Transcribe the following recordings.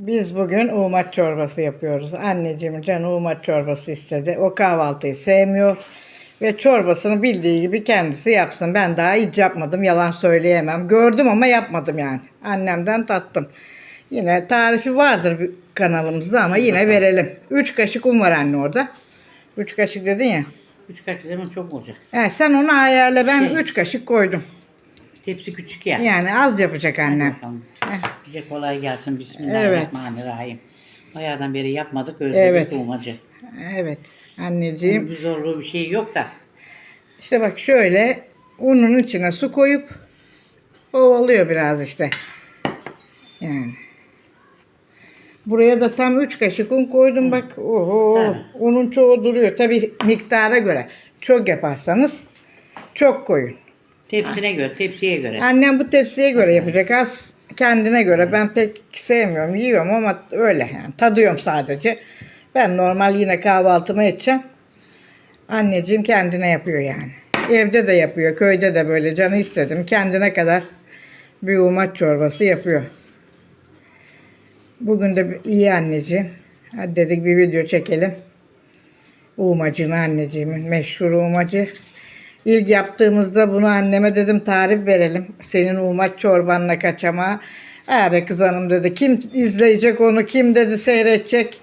Biz bugün uğmaç çorbası yapıyoruz. Anneciğim can uğmaç çorbası istedi. O kahvaltıyı sevmiyor. Ve çorbasını bildiği gibi kendisi yapsın. Ben daha hiç yapmadım. Yalan söyleyemem. Gördüm ama yapmadım yani. Annemden tattım. Yine tarifi vardır kanalımızda ama yine verelim. 3 kaşık un var anne orada. 3 kaşık dedin ya. Üç kaşık zaman çok olacak. Yani sen onu ayarla. Ben Şey. 3 kaşık koydum. Tepsi küçük ya. Yani az yapacak Hadi annem. bakalım. Bize kolay gelsin. Bismillahirrahmanirrahim. Bayağıdan beri yapmadık. Özledik Evet. umacı. Evet. Anneciğim. Bir zorluğu bir şey yok da. İşte bak şöyle unun içine su koyup ovalıyor biraz işte. Yani. Buraya da tam 3 kaşık un koydum bak. Oho. Tabii. Unun çoğu duruyor. Tabi miktara göre. Çok yaparsanız çok koyun. Tepsine göre, tepsiye göre. Annem bu tepsiye göre yapacak. Az kendine göre. Ben pek sevmiyorum. Yiyorum ama öyle yani. Tadıyorum sadece. Ben normal yine kahvaltımı edeceğim. Anneciğim kendine yapıyor yani. Evde de yapıyor. Köyde de böyle canı istedim. Kendine kadar bir umaç çorbası yapıyor. Bugün de iyi anneciğim. Hadi dedik bir video çekelim. Umacını anneciğimin meşhur umacı. İlk yaptığımızda bunu anneme dedim tarif verelim. Senin umaç çorbanla kaçama. Abi kız hanım dedi. Kim izleyecek onu? Kim dedi seyredecek?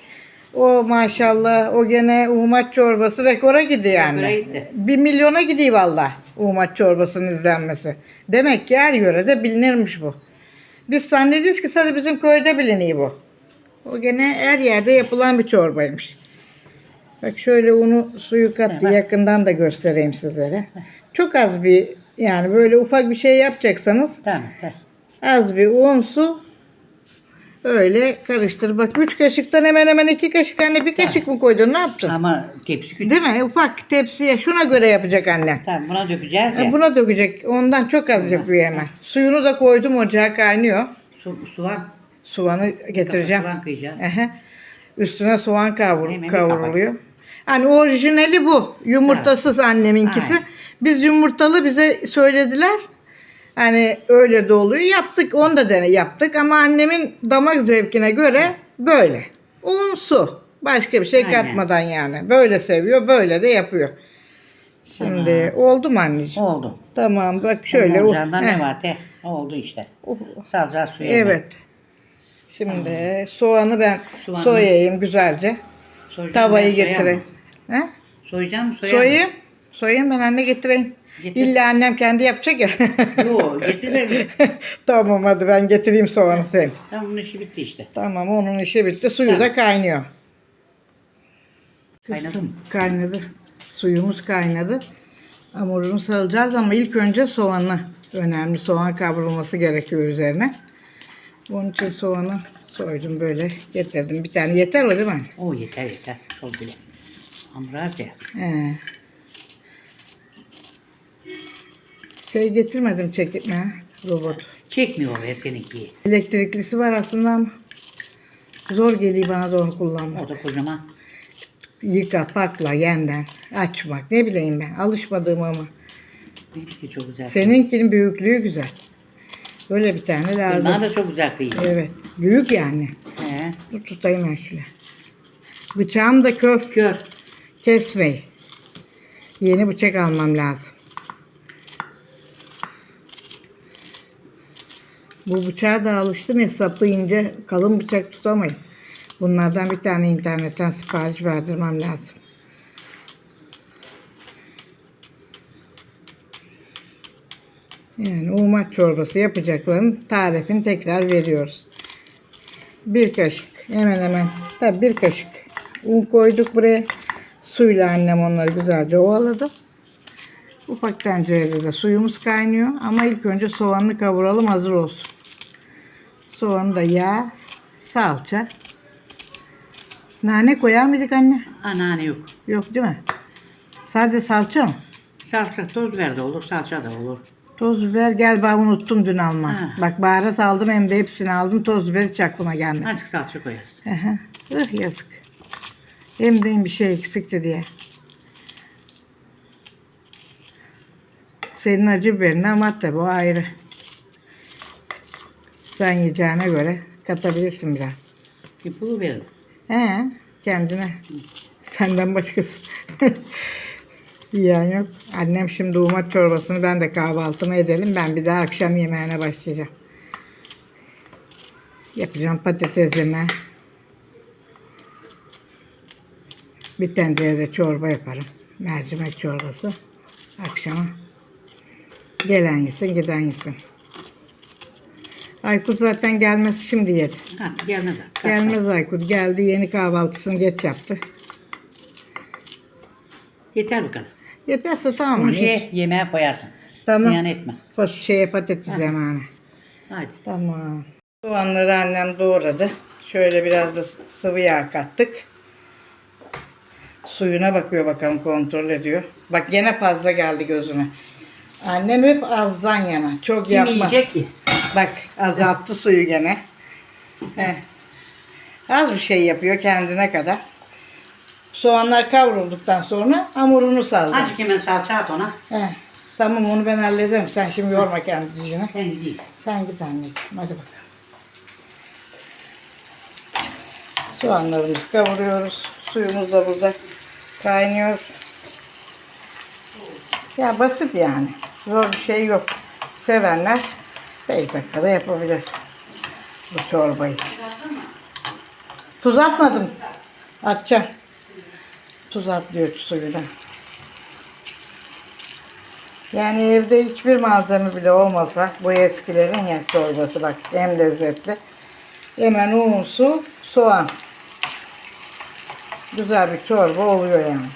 O maşallah o gene umaç çorbası rekora gidiyor yani. Gitti. Bir milyona gidiyor valla umaç çorbasının izlenmesi. Demek ki her yörede bilinirmiş bu. Biz zannediyoruz ki sadece bizim köyde biliniyor bu. O gene her yerde yapılan bir çorbaymış. Bak şöyle unu suyu kattı Evet. yakından da göstereyim sizlere. Çok az bir yani böyle ufak bir şey yapacaksanız Tamam, tamam. az bir un su öyle karıştır. Bak 3 kaşıktan hemen hemen 2 kaşık anne bir kaşık mı koydun ne yaptın? Ama tepsi küçük. Değil mi? Ufak tepsiye şuna göre yapacak anne. Tamam buna dökeceğiz E, ya. Buna dökecek. Ondan çok az yapıyor hemen. Suyunu da koydum ocağa kaynıyor. Su, soğan. Soğanı getireceğim. Soğan kıyacağız. Ehe. Üstüne soğan kavur, Hemen kavruluyor. Hani orijinali bu. Yumurtasız anneminkisi. Aynen. Biz yumurtalı bize söylediler. Hani öyle de oluyor. Yaptık onu da dene yaptık ama annemin damak zevkine göre böyle. Un su. Başka bir şey Aynen. katmadan yani. Böyle seviyor, böyle de yapıyor. Şimdi oldu mu anneciğim? Oldu. Tamam bak şöyle. Ocağında heh. ne var? Te, oldu işte. Oh, Salacağız suya. Evet. Şimdi soğanı ben Soğanı- soyayım güzelce. Tavayı getireyim. He? Soyacağım soyamam? Soyayım. Soyayım ben anne getireyim. Getir. İlla annem kendi yapacak ya. Yo getirme. tamam hadi ben getireyim soğanı sen. Tamam bunun işi bitti işte. Tamam onun işi bitti. Suyu Tamam. da kaynıyor. Kaynadı mı? Kaynadı. Suyumuz kaynadı. Hamurunu salacağız ama ilk önce soğanı önemli. Soğan kavrulması gerekiyor üzerine. Onun için soğanı soydum böyle getirdim. Bir tane yeter o değil mi? O yeter yeter. Sol bile. Hamrar ya. He. Şey getirmedim çekme robot. Çekmiyor be seninki. Elektriklisi var aslında ama zor geliyor bana da onu kullanmak. O da kocaman. Yıka, pakla, yeniden açmak ne bileyim ben alışmadığım ama. Benimki çok güzel. Seninkinin büyüklüğü güzel. Böyle bir tane lazım. da çok güzel kıyıyor. Evet. Büyük yani. He. Dur tutayım ben şöyle. Bıçağım da kör. Kör. Kesmeyi. Yeni bıçak almam lazım. Bu bıçağa da alıştım ya ince kalın bıçak tutamayım. Bunlardan bir tane internetten sipariş verdirmem lazım. Yani umaç çorbası yapacakların tarifini tekrar veriyoruz. Bir kaşık hemen hemen tabi bir kaşık un koyduk buraya. Suyla annem onları güzelce ovaladı. Ufak tencerede de suyumuz kaynıyor. Ama ilk önce soğanını kavuralım hazır olsun. Soğanı da yağ, salça. Nane koyar mıydık anne? Anneanne yok. Yok değil mi? Sadece salça mı? Salça toz ver de olur, salça da olur. Toz biber gel ben unuttum dün alma. Ha. Bak baharat aldım hem de hepsini aldım. Toz biber hiç aklıma gelmedi. Azıcık salça koyarız. Hı hı. Ih yazık. Hem de bir şey eksikti diye. Senin acı biberin ama tabii o ayrı. Sen yiyeceğine göre katabilirsin biraz. Yapılı verin. He, kendine. Senden başkası. Yiyen yok. Annem şimdi umat çorbasını ben de kahvaltımı edelim. Ben bir daha akşam yemeğine başlayacağım. Yapacağım patatesimi. Bir tencerede çorba yaparım. Mercimek çorbası. Akşama. Gelen yesin, giden yesin. Aykut zaten gelmesi şimdi yedi. Ha, gelmez. Gelmez Aykut. Geldi yeni kahvaltısını geç yaptı. Yeter bu kadar. Yeterse tamam. Bunu Hiç- şey yemeğe koyarsın. Tamam. Ziyan etme. Fas- şeye patates zamanı. Hadi. Tamam. Soğanları annem doğradı. Şöyle biraz da sıvı yağ kattık. Suyuna bakıyor bakalım kontrol ediyor. Bak gene fazla geldi gözüme. Annem hep azdan yana. Çok Kim yapmaz. yiyecek ki? Bak azalttı suyu gene. Heh. Az bir şey yapıyor kendine kadar. Soğanlar kavrulduktan sonra hamurunu saldı. Azıcık hemen salça at ona. Heh. Tamam onu ben hallederim. Sen şimdi yorma kendini. Ben gideyim. Sen git anneciğim. Hadi bakalım. Soğanlarımızı kavuruyoruz. Suyumuz da burada kaynıyor. Ya basit yani. Zor bir şey yok. Sevenler 5 dakikada yapabilir bu çorbayı. Tuz atmadım. Atacağım. Tuz atlıyor suyuna. Yani evde hiçbir malzeme bile olmasa bu eskilerin ya çorbası bak hem lezzetli. Hemen un, su, soğan. Güzel bir çorba oluyor yani.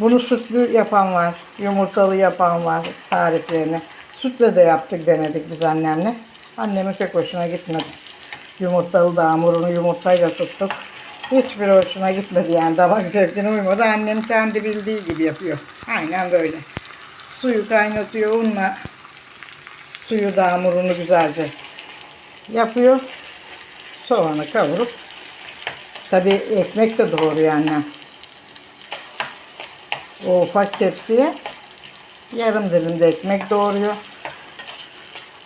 Bunu sütlü yapan var, yumurtalı yapan var tariflerini. Sütle de yaptık denedik biz annemle. Annemin pek hoşuna gitmedi. Yumurtalı da hamurunu yumurtayla tuttuk. Hiçbir hoşuna gitmedi yani damak zevkine uymadı. Annem kendi bildiği gibi yapıyor. Aynen böyle. Suyu kaynatıyor unla. Suyu da hamurunu güzelce yapıyor. Soğanı kavurup tabi ekmek de doğruyor annem. O ufak tepsiye yarım dilim de ekmek doğruyor.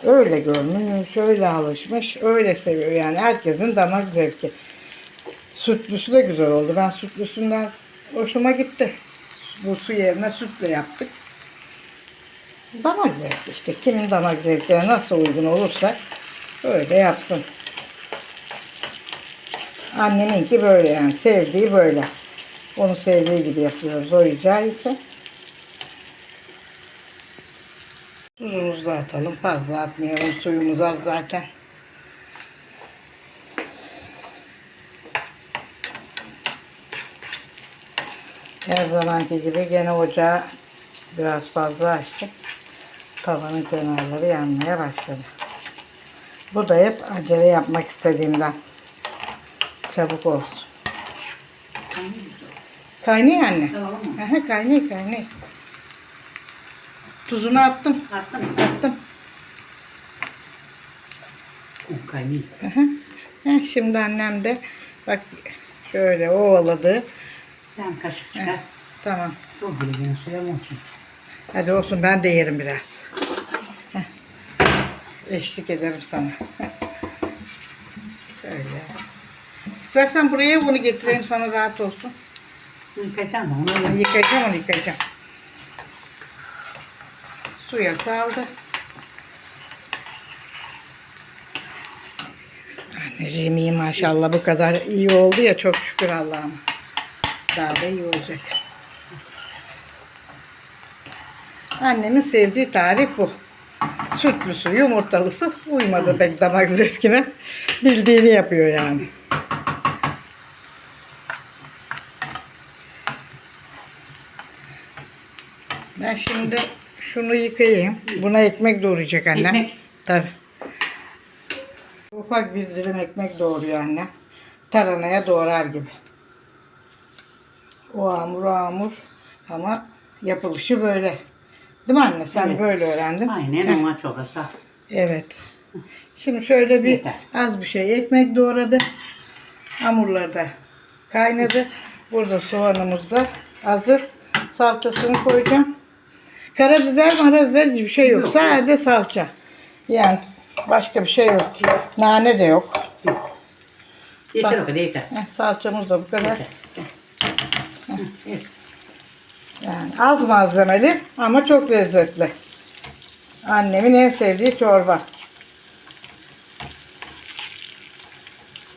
Öyle görmüş, öyle alışmış, öyle seviyor yani herkesin damak zevki. Sütlüsü de güzel oldu. Ben sütlüsünden hoşuma gitti. Bu su yerine sütle yaptık. Damak zevki işte. Kimin damak zevkine nasıl uygun olursa öyle yapsın. Anneminki böyle yani. Sevdiği böyle. Onu sevdiği gibi yapıyoruz o yiyeceği için. Tuzumuzu da atalım. Fazla atmayalım. Suyumuz az zaten. Her zamanki gibi gene ocağı biraz fazla açtık. Tavanın kenarları yanmaya başladı. Bu da hep acele yapmak istediğimden. Çabuk olsun. Kaynıyor anne. Tamam mı? Aha, kaynıyor kaynıyor. Tuzunu attım. Attın mı? Attım. Kaynıyor. Aha. Şimdi annem de bak şöyle ovaladı. Sen kaşık çıkar. Tamam. Çok bile yine suya mı olsun? Hadi olsun ben de yerim biraz. Heh. Eşlik ederim sana. Heh. Şöyle. İstersen buraya bunu getireyim sana rahat olsun. Yıkayacağım onu. Yıkayacağım onu yıkayacağım. Suya saldı. Anneciğim iyi maşallah bu kadar iyi oldu ya çok şükür Allah'ıma. Daha da iyi olacak. Annemin sevdiği tarif bu. Sütlüsü, yumurtalısı uymadı pek damak zevkine. Bildiğini yapıyor yani. Şimdi şunu yıkayayım. Buna ekmek doğrayacak annem. Ekmek. Tabii. Ufak bir dilim ekmek doğruyor anne. Taranaya doğrar gibi. O hamur o hamur ama yapılışı böyle. Değil mi anne? Sen Evet. böyle öğrendin. Aynen Heh, ona çorbası. Evet. Şimdi şöyle bir Yeter. az bir şey ekmek doğradı. Hamurlar da kaynadı. Burada soğanımız da hazır. Salçasını koyacağım. Karabiber, marabiber bir şey yok. Sadece salça. Yani başka bir şey yok. Nane de yok. Yeter o kadar yeter. Heh, salçamız da bu kadar. Yeter. Evet. Yani az malzemeli ama çok lezzetli. Annemin en sevdiği çorba.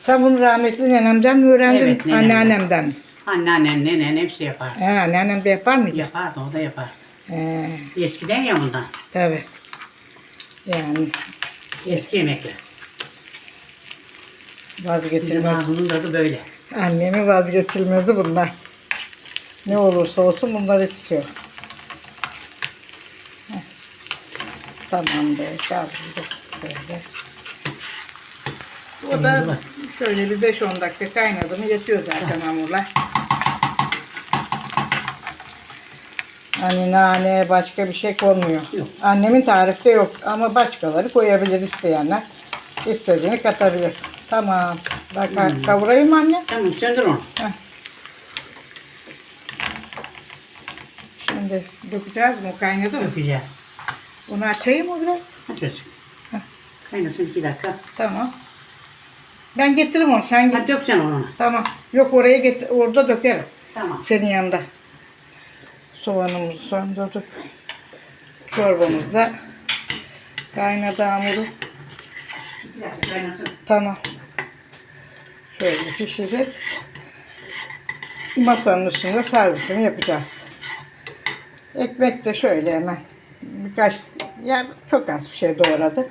Sen bunu rahmetli nenemden mi öğrendin? Evet, nenemden. Anneannemden. Anneannen, nenen hepsi yapar. He, anneannem de yapar mıydı? Yapardı, o da yapar. He, Eskiden ya bundan. tabii. Yani Eski yemekler. Bizim vazgeçilmez. ağzının tadı böyle. Annemin vazgeçilmezi bunlar. Ne olursa olsun bunları istiyor. Heh. Tamam be. Kaldı. Böyle. O da şöyle bir 5-10 dakika kaynadı mı yetiyor zaten hamurlar. Hani nane başka bir şey konmuyor. Yok. Annemin tarifte yok ama başkaları koyabilir isteyenler. İstediğini katabilir. Tamam. Bak kavurayım mı anne. Tamam, söndür onu. Şimdi dökeceğiz mi? Kaynadı mı? Öpeceğiz. Bunu açayım mı biraz? Aç. Kaynasın iki dakika. Tamam. Ben getiririm onu. Sen Hadi git. dök sen onu. Tamam. Yok oraya getir. Orada dökerim. Tamam. Senin yanında. Soğanımızı söndürdük. Çorbamız da kaynadı hamuru. Tamam. Şöyle pişirip masanın üstünde servisini yapacağız. Ekmek de şöyle hemen birkaç ya çok az bir şey doğradı.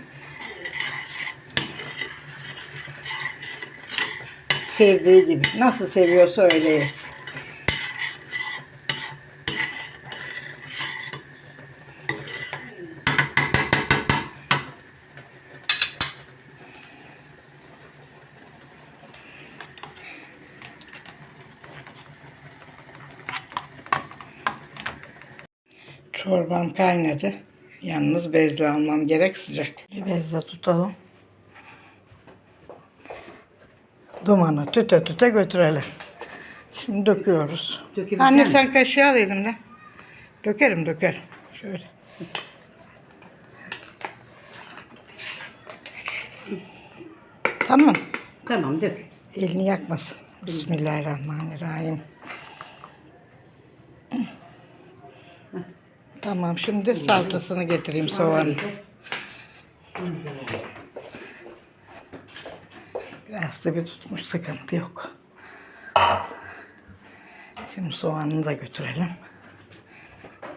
Sevdiği gibi. Nasıl seviyorsa öyle yesin. Çorbam kaynadı. Yalnız bezle almam gerek sıcak. Bir bezle tutalım. Dumanı tüte tüte götürelim. Şimdi döküyoruz. Dökebilecek Anne misin? sen kaşığı al elimden. Dökerim dökerim. Şöyle. Tamam. Tamam dök. Elini yakmasın. Bismillahirrahmanirrahim. Tamam şimdi salçasını getireyim soğanı. Biraz da bir tutmuş sıkıntı yok. Şimdi soğanını da götürelim.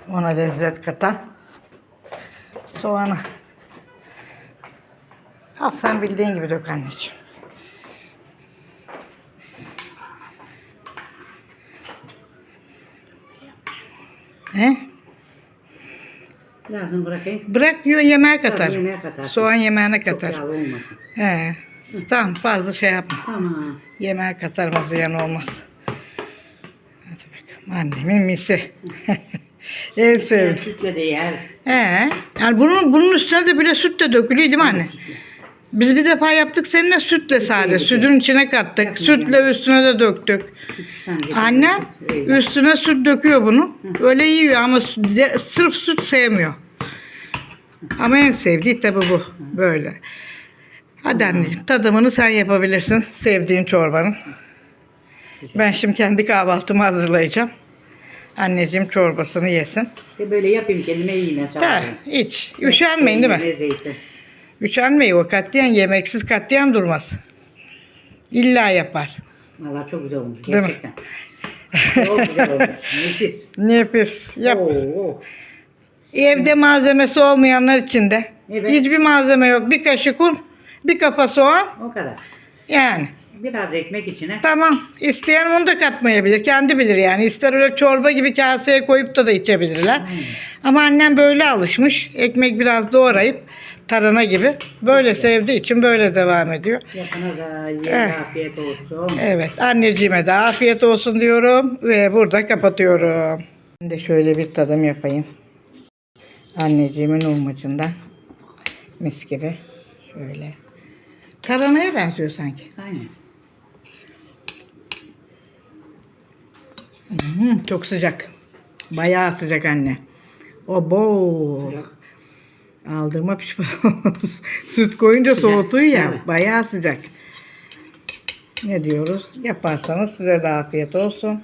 Ona lezzet katan soğanı. Al sen bildiğin gibi dök anneciğim. He? Birazını bırakayım. Bırak yiyor yemeğe katar. Tabii, yemeğe katar. Soğan yemeğine Çok katar. yağlı olmasın. He. Tamam fazla şey yapma. Tamam. Yemeğe katar ziyan olmaz. Hadi bakalım. Annemin misi. en sevdiğim. Sütle de yer. He. Yani bunun, bunun üstüne de bile süt de dökülüyor değil mi anne? Biz bir defa yaptık seninle sütle sade. Sütün içine kattık. Sütle üstüne de döktük. Eyvah. üstüne süt döküyor bunu. Öyle yiyor ama sü- de- sırf süt sevmiyor. Ama en sevdiği tabi bu. Böyle. Hadi anneciğim tadımını sen yapabilirsin. Sevdiğin çorbanın. Ben şimdi kendi kahvaltımı hazırlayacağım. Anneciğim çorbasını yesin. Böyle yapayım kendime yiyeyim ya. Da iç. Üşenmeyin değil mi? Üşenmeyin. O katliyen yemeksiz katliyen durmaz. İlla yapar. Valla çok güzel olmuş Değil mi? gerçekten. çok güzel olmuş. Nefis. Nefis. Yap. Oo. Evde malzemesi olmayanlar için de. Evet. Hiçbir malzeme yok. Bir kaşık un, bir kafa soğan. O kadar. Yani Biraz ekmek içine. tamam. İsteyen onu da katmayabilir. Kendi bilir yani. İster öyle çorba gibi kaseye koyup da da içebilirler. Aynen. Ama annem böyle alışmış. Ekmek biraz doğrayıp tarhana gibi. Böyle sevdiği için böyle devam ediyor. Yapana da Eh. ye afiyet olsun. Evet anneciğime de afiyet olsun diyorum ve burada kapatıyorum. Şimdi şöyle bir tadım yapayım. Anneciğimin ulmacından. Mis gibi. Şöyle. Taranaya benziyor sanki. Aynen. Hı, çok sıcak. Bayağı sıcak anne. O bol. Aldığıma pişman. Süt koyunca Sıcak, soğutuyor ya. evet. Bayağı sıcak. ne diyoruz? Yaparsanız size de afiyet olsun.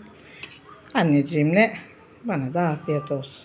Anneciğimle bana da afiyet olsun.